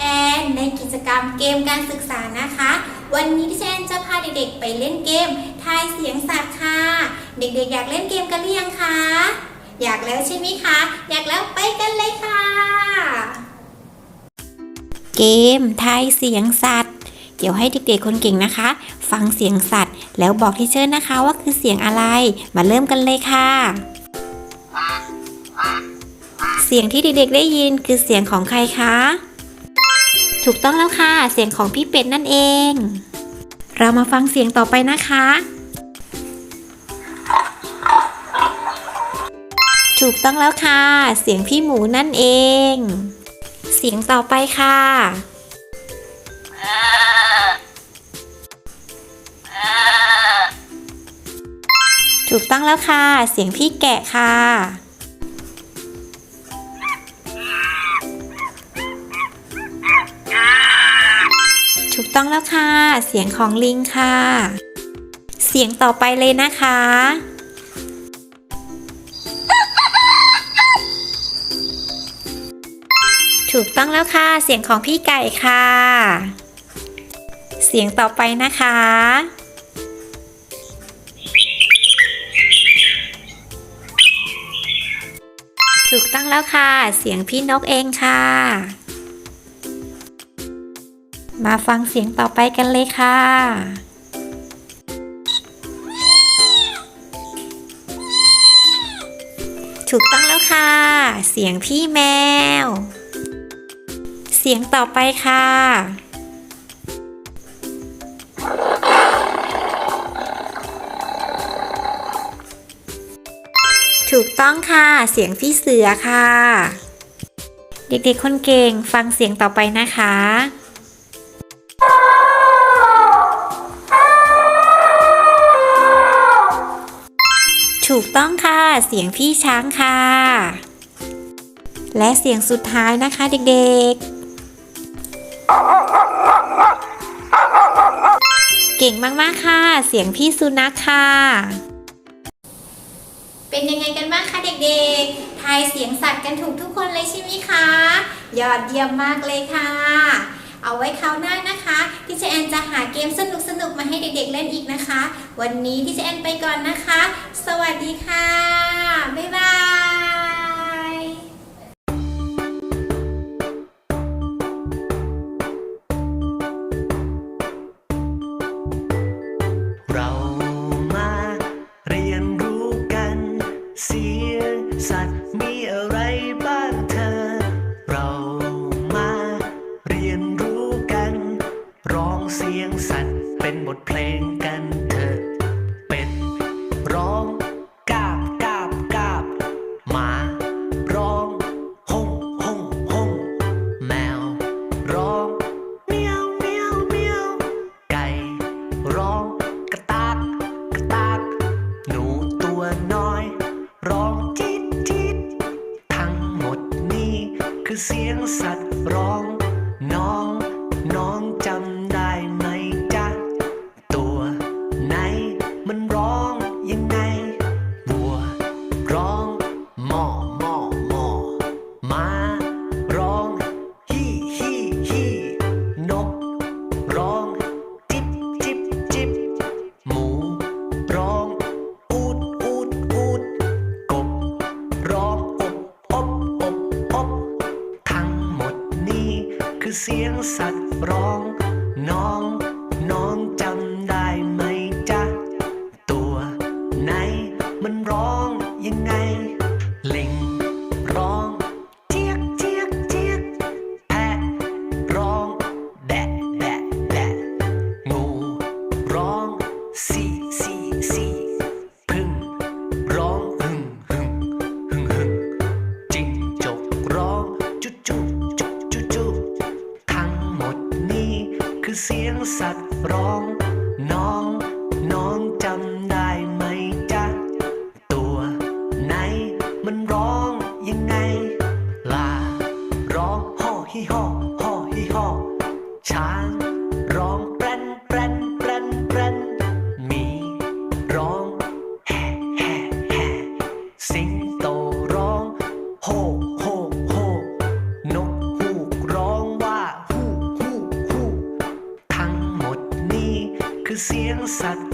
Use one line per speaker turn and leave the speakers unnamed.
แอนในกิจกรรมเกมการศึกษานะคะ วันนี้ที่เชแอนจะพาเด็กๆไปเล่นเกมทายเสียงสัตว์ค่ะ เด็กๆ อยากเล่นเกมกันหรือยังคะ อยากแล้วใช่ไหมคะ อยากแล้วไปกันเลยค่ะ เกมทายเสียงสัตว์ เดี๋ยวให้เด็กๆคนเก่งนะคะ ฟังเสียงสัตว์ แล้วบอกที่เชิญนะคะว่าคือเสียงอะไรมาเริ่มกันเลยค่ะเสียงที่เด็กๆได้ยินคือเสียงของใครคะ ถูกต้องแล้วค่ะ เสียงของพี่เป็ดนั่นเอง เรามาฟังเสียงต่อไปนะคะ ถูกต้องแล้วค่ะ เสียงพี่หมูนั่นเอง เสียงต่อไปค่ะถูกต้องแล้วค่ะ เสียงพี่แกะค่ะ ต้องแล้วค่ะ เสียงของลิงค่ะ เสียงต่อไปเลยนะคะ ถูกต้องแล้วค่ะ เสียงของพี่ไก่ค่ะ เสียงต่อไปนะคะถูกต้องแล้วค่ะ เสียงพี่นกเองค่ะ มาฟังเสียงต่อไปกันเลยค่ะถูกต้องแล้วค่ะ เสียงพี่แมว เสียงต่อไปค่ะ ถูกต้องค่ะ เสียงพี่เสือค่ะ เด็กๆคนเก่งฟังเสียงต่อไปนะคะ เสียงพี่ช้างค่ะ และเสียงสุดท้ายนะคะเด็กๆ เก่งมากๆค่ะ เสียงพี่สุนัขค่ะ เป็นยังไงกันบ้างคะเด็กๆ ทายเสียงสัตว์กันถูกทุกคนเลยใช่ไหมคะ ยอดเยี่ยมมากเลยค่ะ เอาไว้คราวหน้านะคะที่เจแอนจะหาเกมสนุกๆมา เด็กๆเล่นอีกนะคะ วันนี้ที่เจแอนไปก่อนนะคะ สวัสดีค่ะ บ๊ายบาย
เรามาเรียนรู้กันเสียสัตว์มีอะไร ร้องกาบกาบกาบหมาร้องฮงฮงฮงแมวร้องเมียวเมียวเมียวไก่ร้องกระตากกระตากหนูตัวน้อย ร้องจี๊ดจี๊ดทั้งหมดนี้คือเสียงสัตว์ร้องน้อง เสียงสัตว์ร้องน้อง ช้างร้องแปรนแปรนแปรนแปรนหมีร้องแฮแฮแฮสิงโตร้องโฮโฮโฮนกฮูกร้องว่าฮูฮูฮูทั้งหมดนี้คือเสียงสัตว์